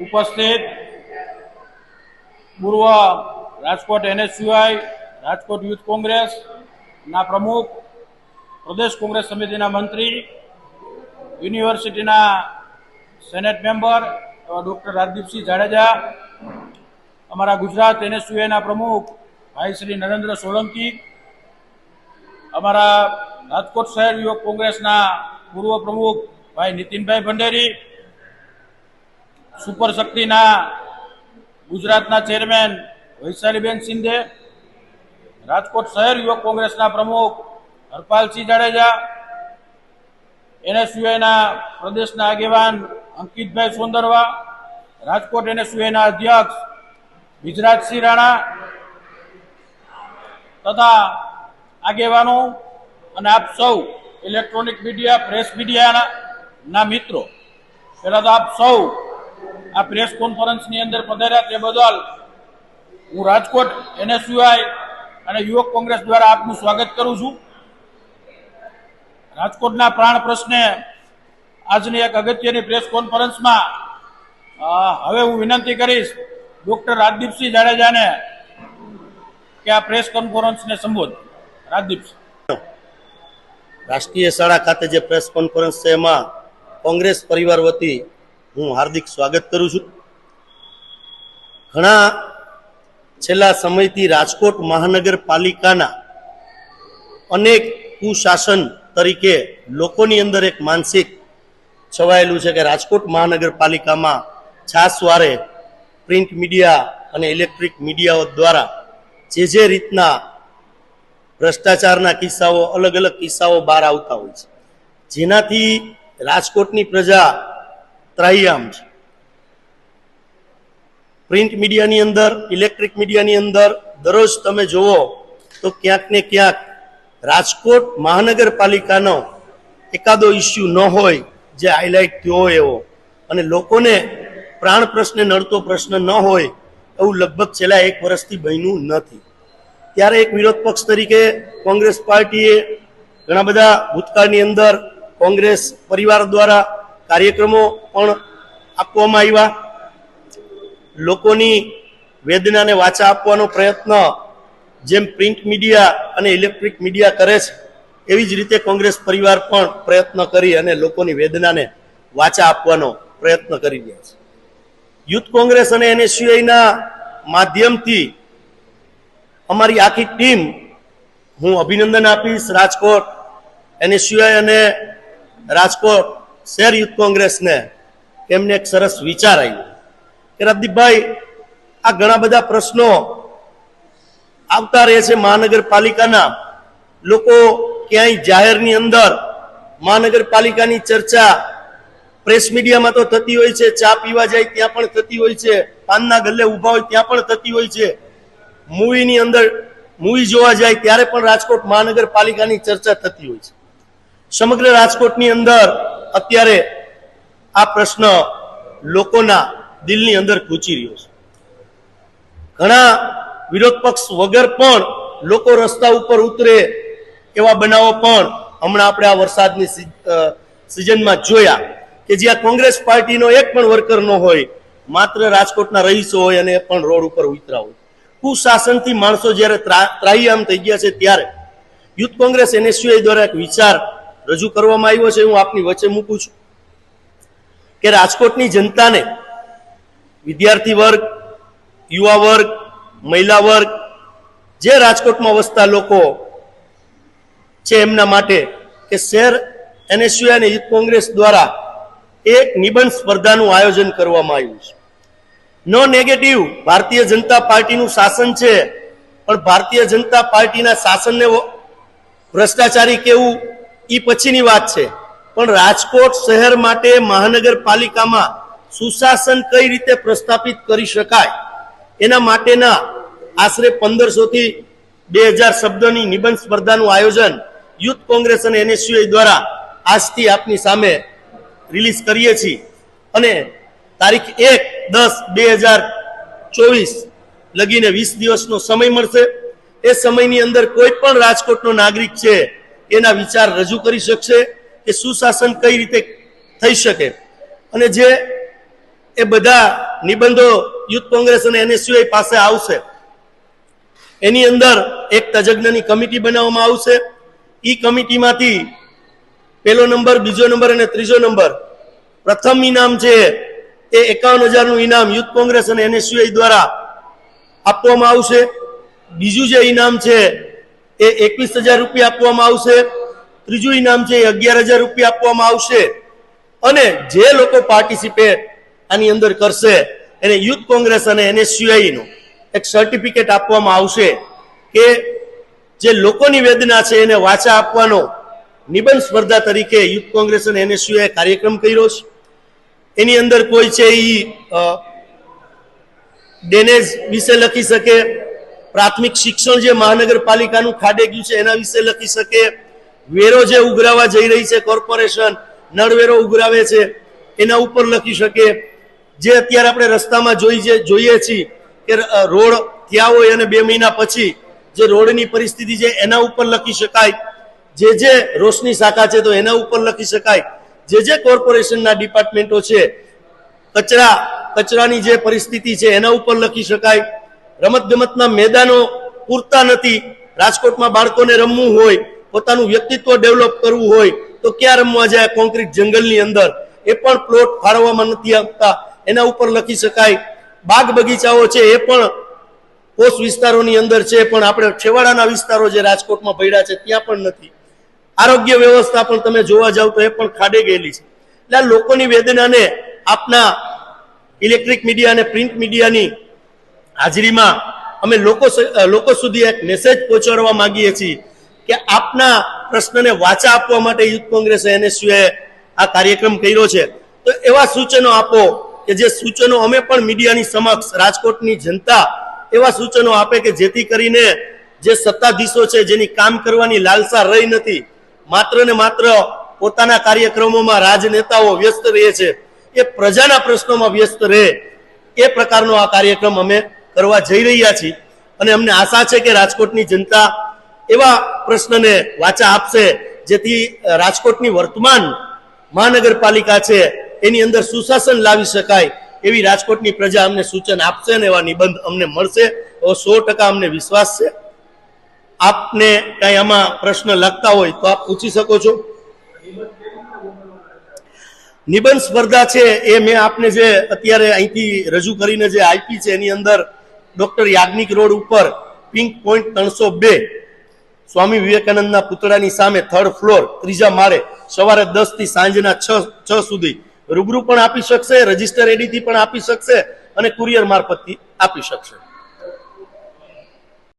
ઉપસ્થિત પૂર્વ Rajkot NSUI, Rajkot youth કોંગ્રેસના પ્રમુખ, પ્રદેશ કોંગ્રેસ સમિતિના મંત્રી, યુનિવર્સિટીના સેનેટ મેમ્બર, એવા ડૉક્ટર રાજદીપસિંહ જાડેજા, અમારા ગુજરાત એનએસયુઆઈના પ્રમુખ ભાઈ શ્રી નરેન્દ્ર સોલંકી, અમારા રાજકોટ શહેર યુવક કોંગ્રેસના પૂર્વ પ્રમુખ ભાઈ નીતિનભાઈ ભંડેરી સુપર શક્તિના ગુજરાતના ચેરમેન વૈશાલીબેન શિંદે રાજકોટ શહેર યુવક કોંગ્રેસના પ્રમુખ હરપાલસિંહ જાડેજા, એનએસયુઆઈના પ્રદેશના આગેવાન અંકિતભાઈ સોંદરવા, રાજકોટ એનએસયુઆઈના અધ્યક્ષ ગુજરાતસિંહ રાણા તથા આગેવાનો અને આપ સૌ ઇલેક્ટ્રોનિક મીડિયા, પ્રેસ મીડિયાના ના મિત્રો. પહેલાં તો આપ સૌ આ પ્રેસ કોન્ફરન્સની અંદર પધાર્યા તે બદલ હું રાજકોટ એનએસયુઆઈ અને યુવક કોંગ્રેસ દ્વારા આપનું સ્વાગત કરું છું. રાજકોટના પ્રાણ પ્રશ્ને આજની એક અગત્યની પ્રેસ કોન્ફરન્સમાં હવે હું વિનંતી કરીશ ડોક્ટર રાજદીપસિંહ જાડેજાને કે આ પ્રેસ કોન્ફરન્સને સંબોધ. રાજદીપસિંહ. રાષ્ટ્રીય શાળા ખાતે જે પ્રેસ કોન્ફરન્સ છે એમાં કોંગ્રેસ પરિવાર વતી હું હાર્દિક સ્વાગત કરું છું. ઘણા છેલ્લા સમયથી રાજકોટ મહાનગરપાલિકાના અનેક કુશાસન તરીકે લોકોની અંદર એક માનસિક છવાયેલું છે કે રાજકોટ મહાનગરપાલિકામાં છાસવારે પ્રિન્ટ મીડિયા અને ઇલેક્ટ્રિક મીડિયાઓ દ્વારા જે જે રીતના ભ્રષ્ટાચારના કિસ્સાઓ, અલગ અલગ કિસ્સાઓ બહાર આવતા હોય છે. જેનાથી રાજકોટની પ્રજા ત્રાહિયામ પ્રિન્ટ મીડિયાની અંદર, ઇલેક્ટ્રિક મીડિયાની અંદર, દરરોજ તમે જુઓ તો ક્યાંક ને ક્યાંક રાજકોટ મહાનગરપાલિકાનો એકાદો ઇસ્યુ ન હોય જે હાઇલાઇટ થયો એવો. અને લોકોને પ્રાણ પ્રશ્ને, નડતો પ્રશ્ન ન હોય એવું લગભગ છેલ્લા એક વર્ષથી બન્યું નથી. ત્યારે એક વિરોધ પક્ષ તરીકે કોંગ્રેસ પાર્ટીએ ઘણા બધા ભૂતકાળની અંદર કોંગ્રેસ પરિવાર દ્વારા કાર્યક્રમો પણ આપવામાં આવ્યા. લોકોની વેદનાને વાચા આપવાનો પ્રયત્ન જેમ પ્રિન્ટ મીડિયા અને ઇલેક્ટ્રિક મીડિયા કરે છે, એવી જ રીતે કોંગ્રેસ પરિવાર પણ પ્રયત્ન કરી અને લોકોની વેદનાને વાચા આપવાનો પ્રયત્ન કરી રહ્યા છે. યુથ કોંગ્રેસ અને એનએસયુઆઈના માધ્યમથી અમારી આખી ટીમ હું અભિનંદન આપીશ. રાજકોટ, એનએસયુઆઈ અને રાજકોટ શહેર યુથ કોંગ્રેસને એમને એક સરસ વિચાર આવ્યો કે રાજદીપભાઈ આ ઘણા બધા પ્રશ્નો આવતા રહે છે મહાનગરપાલિકાના. લોકો ક્યાંય જાહેરની અંદર મહાનગરપાલિકાની ચર્ચા, પ્રેસ મીડિયામાં તો થતી હોય છે, ચા પીવા જાય ત્યાં પણ થતી હોય છે, પાનના ગલ્લે ઊભા હોય ત્યાં પણ થતી હોય છે. મૂવીની અંદર મૂવી જોવા જાય ત્યારે પણ રાજકોટ મહાનગરપાલિકાની ચર્ચા થતી હોય છે. સમગ્ર રાજકોટની અંદર અત્યારે આ પ્રશ્ન લોકોના દિલની અંદર ખૂચી રહ્યો છે. ઘણા વિરોધ પક્ષ વગર પણ લોકો રસ્તા ઉપર ઉતરે એવા બનાવો પણ હમણાં આપણે આ વરસાદની સિઝનમાં જોયા કે જ્યાં કોંગ્રેસ પાર્ટીનો એક પણ વર્કર ન હોય, માત્ર રાજકોટના રહીશો હોય અને પણ રોડ ઉપર ઉતરા હોય. કુશાસનથી માણસો જ્યારે ત્રા- ત્રાહિયામ થઈ ગયા છે ત્યારે, યુથ કોંગ્રેસ એનએસયુઆઈ દ્વારા એક વિચાર રજૂ કરવામાં આવ્યો છે, હું આપની વચ્ચે મૂકું છું કે રાજકોટની જનતાને વિદ્યાર્થી વર્ગ, યુવા વર્ગ, મહિલા વર્ગ, જે રાજકોટમાં વસતા લોકો છે એમના માટે કે શહેર એનએસયુઆઈ અને યુથ કોંગ્રેસ દ્વારા એક નિબંધ સ્પર્ધાનું આયોજન કરવામાં આવ્યું છે. નો નેગેટિવ ભારતીય જનતા પાર્ટીનું શાસન છે, પણ ભારતીય જનતા પાર્ટીના શાસનને ભ્રષ્ટાચારી કેવું એ પછીની વાત છે. પણ રાજકોટ શહેર માટે મહાનગરપાલિકામાં સુશાસન કઈ રીતે પ્રસ્થાપિત કરી શકાય? એના માટેના આશરે પંદરસો થી બે હજાર શબ્દોની નિબંધ સ્પર્ધાનું આયોજન યુથ કોંગ્રેસ અને એનએસયુઆઈ દ્વારા આજથી આપની સામે રિલીઝ કરીએ છીએ. અને તારીખ એક દસ બે હજાર ચોવીસ લગીને વીસ દિવસનો સમય મળશે. એ સમયની અંદર કોઈ પણ રાજકોટનો નાગરિક છે એના વિચાર રજૂ કરી શકશે કે સુશાસન કઈ રીતે થઈ શકે. અને જે એ બધા નિબંધો યુથ કોંગ્રેસ અને એનએસયુઆઈ પાસે આવશે, એની અંદર એક તજજ્ઞની કમિટી બનાવવામાં આવશે. ઈ કમિટીમાંથી પહેલો નંબર, બીજો નંબર અને ત્રીજો નંબર, પ્રથમ ઇનામ છે એ એકાવન હજારનું ઇનામ યુથ કોંગ્રેસ અને એનએસયુઆઈ દ્વારા આપવામાં આવશે. બીજું જે ઇનામ છે એ એકવીસ હજાર રૂપિયા આપવામાં આવશે. ત્રીજું ઇનામ છે એ અગિયાર હજાર રૂપિયા આપવામાં આવશે. અને જે લોકો પાર્ટિસિપેટ આની અંદર કરશે, એને યુથ કોંગ્રેસ અને એનએસયુઆઈનું એક સર્ટિફિકેટ આપવામાં આવશે કે જે લોકોની વેદના છે એને વાચા આપવાનો નિબંધ સ્પર્ધા તરીકે યુથ કોંગ્રેસ અને એનએસયુએ કાર્યક્રમ કર્યો છે. એની અંદર કોઈ છે એ ડેનેજ વિશે લખી શકે પ્રાથમિક શિક્ષણ જે મહાનગરપાલિકાનું ખાડે ગયું છે, એના વિશે લખી શકે. વેરો જે ઉઘરાવા જઈ રહી છે, કોર્પોરેશન નળવેરો ઉઘરાવે છે, એના ઉપર લખી શકે. જે અત્યારે આપણે રસ્તામાં જોઈ જે, જોઈએ છીએ કે રોડ થયા હોય અને બે મહિના પછી જે રોડની પરિસ્થિતિ છે, એના ઉપર લખી શકાય. જે જે રોશની શાખા છે, તો એના ઉપર લખી શકાય. જે જે કોર્પોરેશનના ડિપાર્ટમેન્ટો છે, કચરા, કચરાની જે પરિસ્થિતિ છે, એના ઉપર લખી શકાય. રમત ગમતના મેદાનો પૂરતા નથી. રાજકોટમાં બાળકોને રમવું હોય, પોતાનું વ્યક્તિત્વ ડેવલપ કરવું હોય, તો ક્યાં રમવા જાય કોન્ક્રીટ જંગલની અંદર? એ પણ પ્લોટ ફાળવવામાં નથી આપતા એના ઉપર લખી શકાય, બાગ બગીચાઓ છે એ પણ કોષ વિસ્તારોની અંદર છે, પણ આપણે છેવાડાના વિસ્તારો જે રાજકોટમાં પડ્યા છે ત્યાં પણ નથી. આરોગ્ય વ્યવસ્થા પણ તમે જોવા જાવ તો એ પણ ખાડે ગયેલી છે. એટલે લોકોની વેદનાને આપના ઇલેક્ટ્રિક મીડિયા અને પ્રિન્ટ મીડિયાની હાજરીમાં અમે લોકો લોકો સુધી એક મેસેજ પહોંચાડવા માંગીએ છીએ કે આપના પ્રશ્નને વાચા આપવા માટે યુથ કોંગ્રેસ એનએસયુએ આ કાર્યક્રમ કર્યો છે. તો એવા સૂચનો આપો કે જે સૂચનો અમે પણ મીડિયાની સમક્ષ રાજકોટની જનતા એવા સૂચનો આપે કે જેથી કરીને જે સત્તાધીશો છે જેની કામ કરવાની લાલસા રહી નથી, માત્ર ને માત્ર પોતાના કાર્યક્રમોમાં રાજનેતાઓ વ્યસ્ત રહે છે, એ પ્રજાના પ્રશ્નોમાં વ્યસ્ત રહે, એ પ્રકારનો આ કાર્યક્રમ અમે કરવા જઈ રહ્યા છીએ અને અમને આશા છે કે રાજકોટની જનતા એવા પ્રશ્નને વાચા આપશે, જેથી રાજકોટની વર્તમાન મહાનગરપાલિકા છે, એની અંદર સુશાસન લાવી શકાય એવી રાજકોટની પ્રજા અમને સૂચન આપશે ને એવા નિબંધ અમને મળશે. સો ટકા અમને વિશ્વાસ છે. આપને કઈ આમાં પ્રશ્ન લખતા હોય તો આપ પૂછી શકો છો. નિબંધ સ્પર્ધા છે એ મેં આપને જે અત્યારે અહીંથી રજૂ કરીને જે આપી છે એની અંદર ડોક્ટર યાજ્ઞિક રોડ ઉપર પિંક પોઈન્ટ ત્રણસો બે. સ્વામી વિવેકાનંદના પુતળાની સામે થર્ડ ફ્લોર, ત્રીજા માળે સવારે દસથી સાંજના છ છ સુધી. રૂબરૂ પણ આપી શકશે, રજિસ્ટર એડીથી પણ આપી શકશે અને કુરિયર મારફતથી આપી શકશે.